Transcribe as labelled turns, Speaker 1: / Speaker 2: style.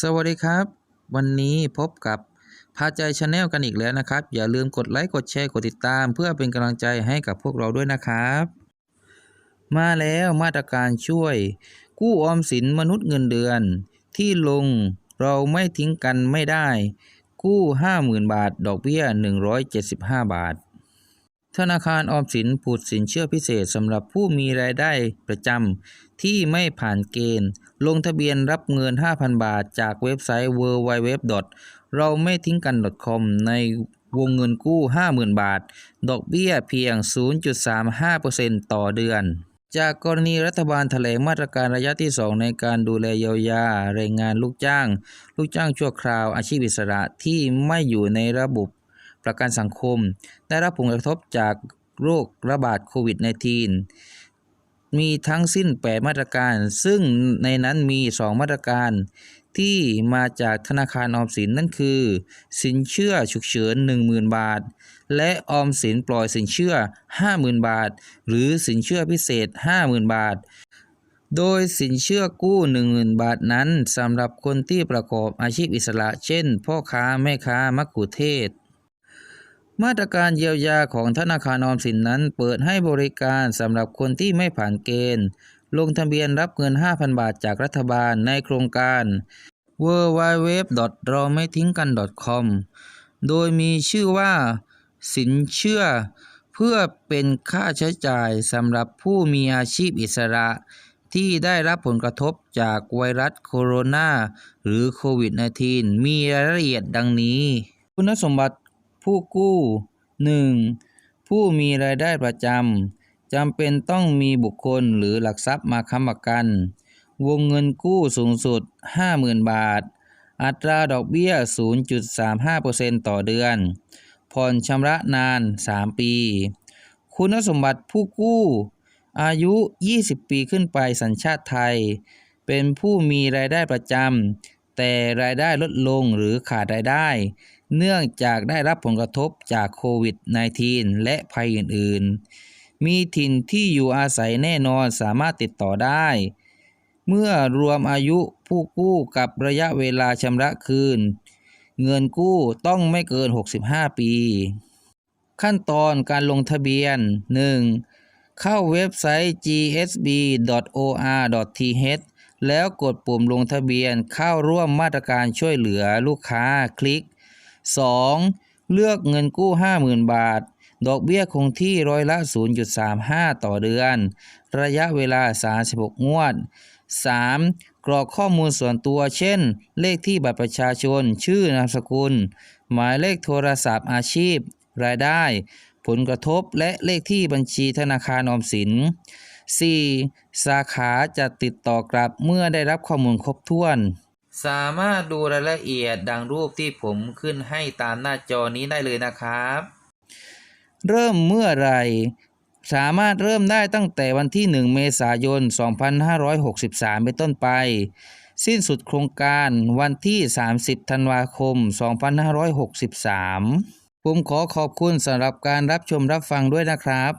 Speaker 1: สวัสดีครับ วันนี้พบกับพาใจชาแนลกันอีกแล้วนะครับ อย่าลืมกดไลค์กดแชร์กดติดตาม เพื่อเป็นกำลังใจให้กับพวกเราด้วยนะครับ มาแล้วมาตรการช่วย กู้ออมสินมนุษย์เงินเดือน ที่ลงเราไม่ทิ้งกันไม่ได้ กู้ 50,000 บาท ดอกเบี้ย 175 บาท ธนาคารออมสินผูดสินเชื่อพิเศษสำหรับผู้มีรายได้ประจำที่ไม่ผ่านเกณฑ์ ลงทะเบียนรับเงิน 5,000 บาท จากเว็บไซต์ www. เราไม่ทิ้งกัน .com ในวงเงินกู้ 50,000 บาท ดอกเบี้ยเพียง 0.35%ต่อเดือน จากกรณีรัฐบาลแถลงมาตรการระยะที่ 2 ในการดูแลเยียวยาแรงงานลูกจ้าง ลูกจ้างชั่วคราวอาชีพอิสระที่ไม่อยู่ในระบบ ประกันสังคม ได้รับผลกระทบจากโรคระบาดโควิด -19 มีทั้งสิ้น 8 มาตรการ ซึ่งในนั้นมี 2 มาตรการ ที่มาจากธนาคารออมสินนั่นคือ สินเชื่อฉุกเฉิน 10,000 บาท และออมสินปล่อยสินเชื่อ 50,000 บาท หรือสินเชื่อพิเศษ 50,000 บาทโดยสินเชื่อกู้ 10,000 บาทนั้นสำหรับคนที่ประกอบอาชีพอิสระ เช่น พ่อค้า แม่ค้ามักคุเทศ มาตรการเยียวยาของธนาคารออมสินนั้น เปิดให้บริการสำหรับคนที่ไม่ผ่านเกณฑ์ ลงทะเบียนรับเงิน 5,000 บาทจากรัฐบาลในโครงการ w w w เราไม่ทิ้งกัน .com โดยมีชื่อว่า สินเชื่อ เพื่อเป็นค่าใช้จ่ายสำหรับผู้มีอาชีพอิสระ ที่ได้รับผลกระทบจากไวรัสโคโรนาหรือโควิด -19 มีรายละเอียดดังนี้ คุณสมบัติ ผู้กู้ 1. ผู้มีรายได้ประจำจำเป็นต้องมีบุคคลหรือหลักทรัพย์มาค้ำประกัน วงเงินกู้สูงสุด 50,000 บาท อัตราดอกเบี้ย 0.35%ต่อเดือน ผ่อนชำระนาน 3 ปี คุณสมบัติผู้กู้ อายุ 20 ปีขึ้นไปสัญชาติไทย เป็นผู้มีรายได้ประจำ แต่รายได้ลดลงหรือขาดรายได้ เนื่องจากได้รับผลกระทบจากโควิด -19 และภัยอื่นๆ มีถิ่นที่อยู่อาศัยแน่นอนสามารถติดต่อได้ เมื่อรวมอายุผู้กู้กับระยะเวลาชำระคืน เงินกู้ต้องไม่เกิน 65 ปี ขั้นตอนการลงทะเบียน 1. เข้าเว็บไซต์ gsb.or.th แล้วกดปุ่มลงทะเบียนเข้าร่วมมาตรการช่วยเหลือลูกค้าคลิก 2. เลือกเงินกู้ 50,000 บาท ดอกเบี้ยคงที่ร้อยละ 0.35 ต่อเดือน ระยะเวลา 36 งวด 3. กรอกข้อมูลส่วนตัว เช่น เลขที่บัตรประชาชน ชื่อนามสกุล หมายเลขโทรศัพท์อาชีพ รายได้ ผลกระทบและเลขที่บัญชีธนาคารออมสิน 4. สาขาจะติดต่อกลับเมื่อได้รับข้อมูลครบถ้วน สามารถดูรายละเอียดดังรูปที่ผมขึ้นให้ตามหน้าจอนี้ได้เลยนะครับ เริ่มเมื่อไหรสามารถเริ่มได้ตั้งแต่วันที่ 1 เมษายน 2563 เป็นต้นไป สิ้นสุดโครงการวันที่ 30 ธันวาคม 2563 ผมขอขอบคุณสำหรับการรับชมรับฟังด้วยนะครับ